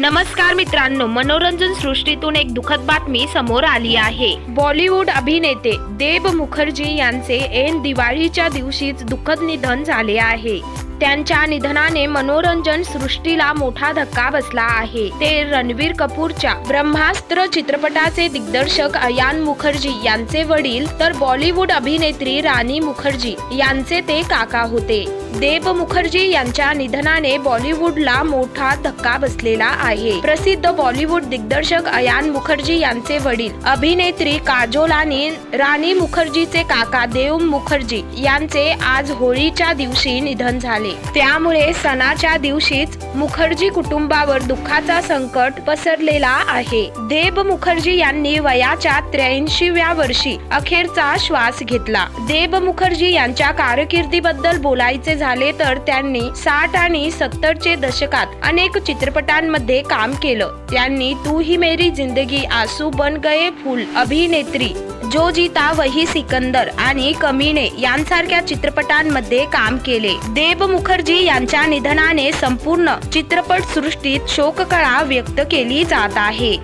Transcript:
नमस्कार मित्रांनो मनोरंजन सृष्टीतून एक दुःखद बातमी समोर आली आहे. बॉलिवूड अभिनेते देब मुखर्जी यांचे ऐन दिवाळीच्या दिवशीच दुःखद निधन झाले आहे. त्यांच्या निधनाने मनोरंजन सृष्टीला मोठा धक्का बसला आहे. ते रणवीर कपूरच्या ब्रह्मास्त्र चित्रपटाचे दिग्दर्शक अयान मुखर्जी यांचे वडील तर बॉलिवूड अभिनेत्री राणी मुखर्जी यांचे ते काका होते. देव मुखर्जी यांच्या निधनाने बॉलिवूडला मोठा धक्का बसलेला आहे. प्रसिद्ध बॉलिवूड दिग्दर्शक अयान मुखर्जी यांचे वडील अभिनेत्री काजोल आणि राणी मुखर्जीचे काका देव मुखर्जी यांचे आज होळीच्या दिवशी निधन झाले. त्यामुळे सणाच्या दिवशीच मुखर्जी कुटुंबावर दुःखाचा संकट पसरलेला आहे. देब मुखर्जी यांनी वयाच्या त्र्याऐंशीव्या वर्षी अखेरचा श्वास घेतला. देब मुखर्जी यांच्या कारकिर्दीबद्दल बोलायचे झाले तर त्यांनी साठ आणि सत्तरचे दशकात अनेक चित्रपटांमध्ये काम केलं. त्यांनी तू ही मेरी जिंदगी आसू बन गए फूल अभिनेत्री जो जीता वही सिकंदर आणि कमीने यांसारख्या चित्रपटांमध्ये काम केले. देब मुखर्जी यांच्या निधनाने संपूर्ण चित्रपट सृष्टीत शोककळा व्यक्त केली जात आहे.